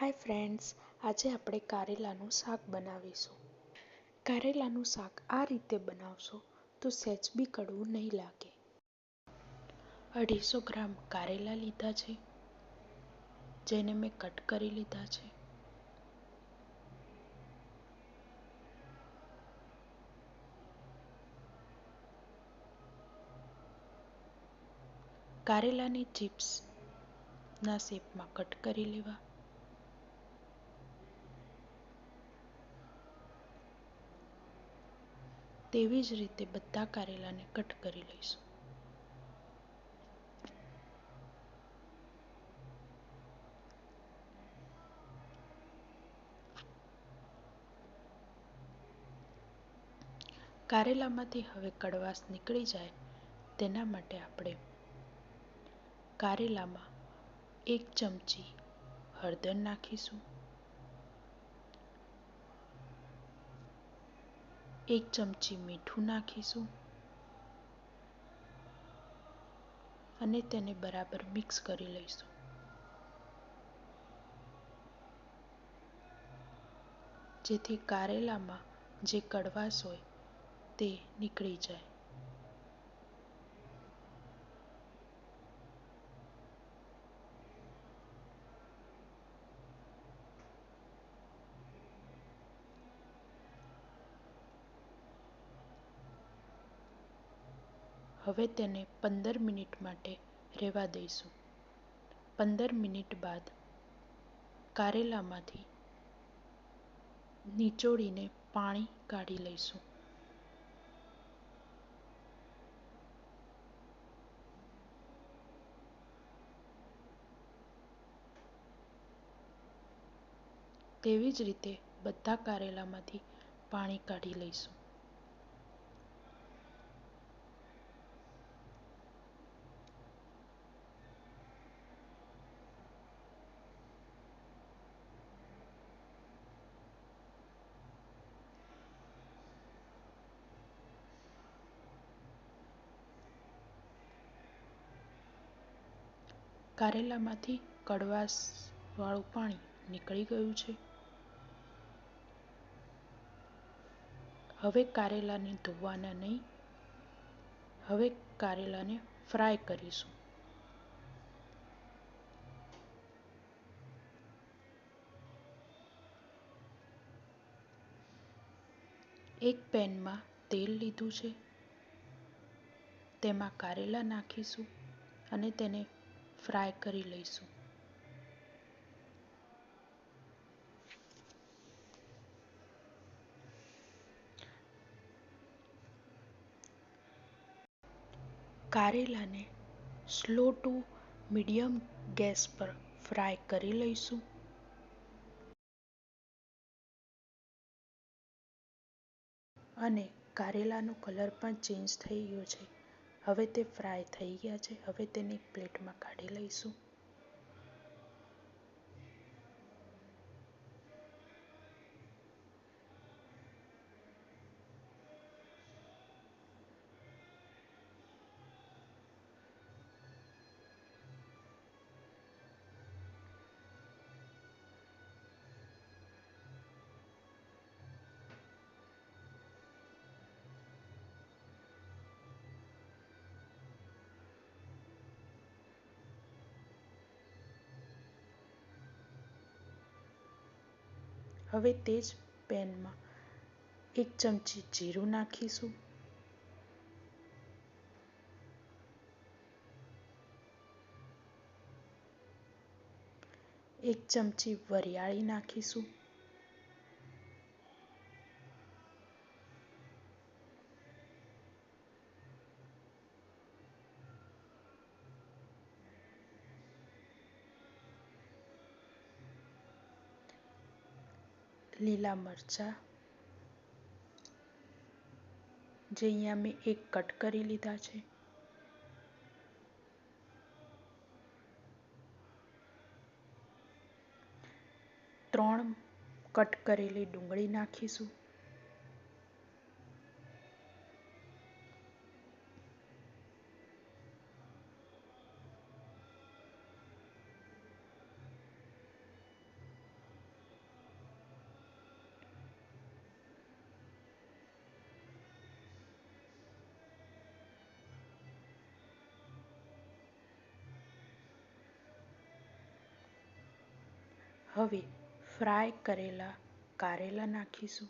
Hi friends આજે આપણે કારેલાનું શાક બનાવીશું. કારેલાનું શાક આ રીતે બનાવશો તો સહેજ બી કડવું નહીં લાગે. અઢીસો ગ્રામ કારેલા લીધા છે, જેને મેં કટ કરી લીધા છે. કારેલાની ચિપ્સના શેપમાં કટ કરી લેવા. તેવી જ રીતે બધા કારેલાને કટ કરી લઈશું. કારેલામાંથી હવે કડવાશ નીકળી જાય તેના માટે આપણે કારેલામાં એક ચમચી હળદર નાખીશું. એક ચમચી મીઠું નાખીશું અને તેને બરાબર મિક્સ કરી લઈશું. જેથી કારેલામાં જે કડવાશ હોય તે નીકળી જાય. હવે તેને પંદર મિનિટ માટે રહેવા દઈશું. પંદર મિનિટ બાદ કારેલામાંથી નીચોડીને પાણી કાઢી લઈશું. તેવી જ રીતે બધા કારેલામાંથી પાણી કાઢી લઈશું. કારેલામાંથી કડવાશવાળું પાણી નીકળી ગયું છે. હવે કારેલાને ધોવાના નહીં. હવે કારેલાને ફ્રાય કરીશું. એક પેનમાં તેલ લીધું છે. તેમાં કારેલા નાખીશું અને તેને ફ્રાય કરી લઈશું. કારેલાને સ્લો ટુ મીડિયમ ગેસ પર ફ્રાય કરી લઈશું. અને કારેલાનો કલર પણ ચેન્જ થઈ ગયો છે. હવે તે ફ્રાય થઈ ગયા છે. હવે તેને એક પ્લેટમાં કાઢી લઈશું. હવે તે જ પેનમાં એક ચમચી જીરું નાખીશું. એક ચમચી વરિયાળી નાખીશું. લીલા મરચાં, જે અહીંયા મેં એક કટ કરી લીધા છે. ત્રણ કટ કરેલી ડુંગળી નાખીશું. હવે ફ્રાય કરેલા કારેલા નાખીશું.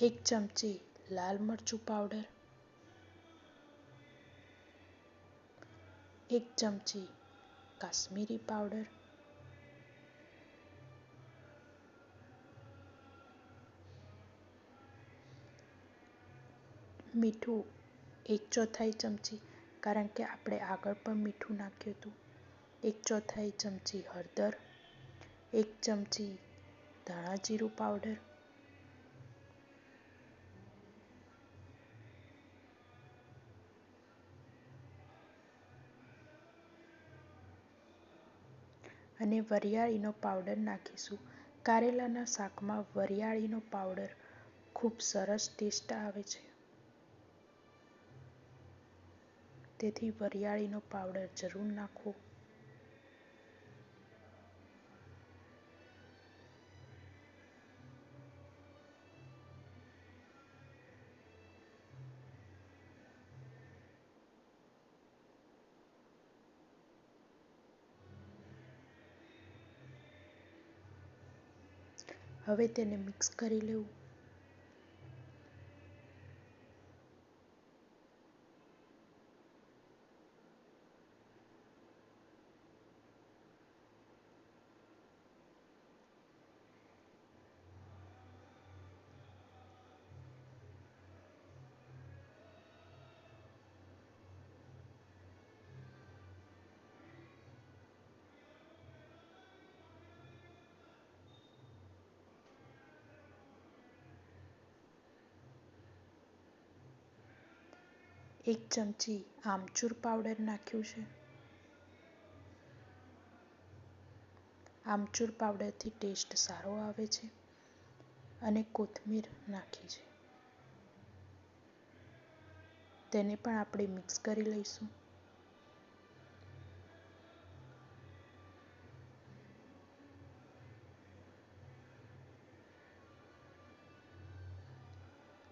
એક ચમચી લાલ મરચું પાવડર એક ચમચી કાશ્મીરી પાવડર મીઠું એક ચોથાઈ ચમચી, કારણ કે આપણે આગળ પણ મીઠું નાખ્યું હતું. એક ચોથાઈ ચમચી હળદર, એક ચમચી ધાણા જીરું પાવડર અને વરિયાળીનો પાવડર નાખીશું. કારેલાના શાકમાં વરિયાળીનો પાવડર ખૂબ સરસ ટેસ્ટ આવે છે. તેથી વરિયાળીનો પાવડર જરૂર નાખવો હવે તેને મિક્સ કરી લેવું. એક ચમચી આમચૂર પાવડર નાખ્યું છે. આમચૂર પાવડરથી ટેસ્ટ સારો આવે છે અને કોથમીર નાખી છે. તેને પણ આપણે મિક્સ કરી લઈશું.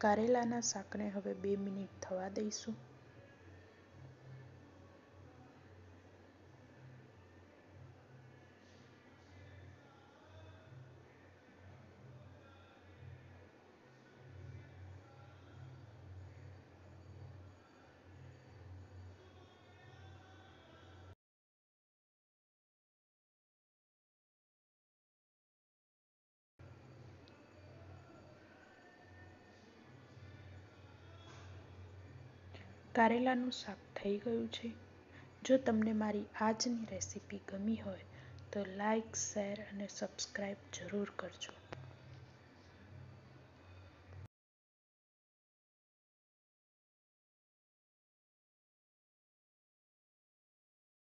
કારેલાના શાકને હવે બે મિનિટ થવા દઈશું. કારેલાનું શાક થઈ ગયું છે. જો તમને મારી આજની રેસીપી ગમી હોય તો લાઈક, શેર અને સબસ્ક્રાઈબ જરૂર કરજો.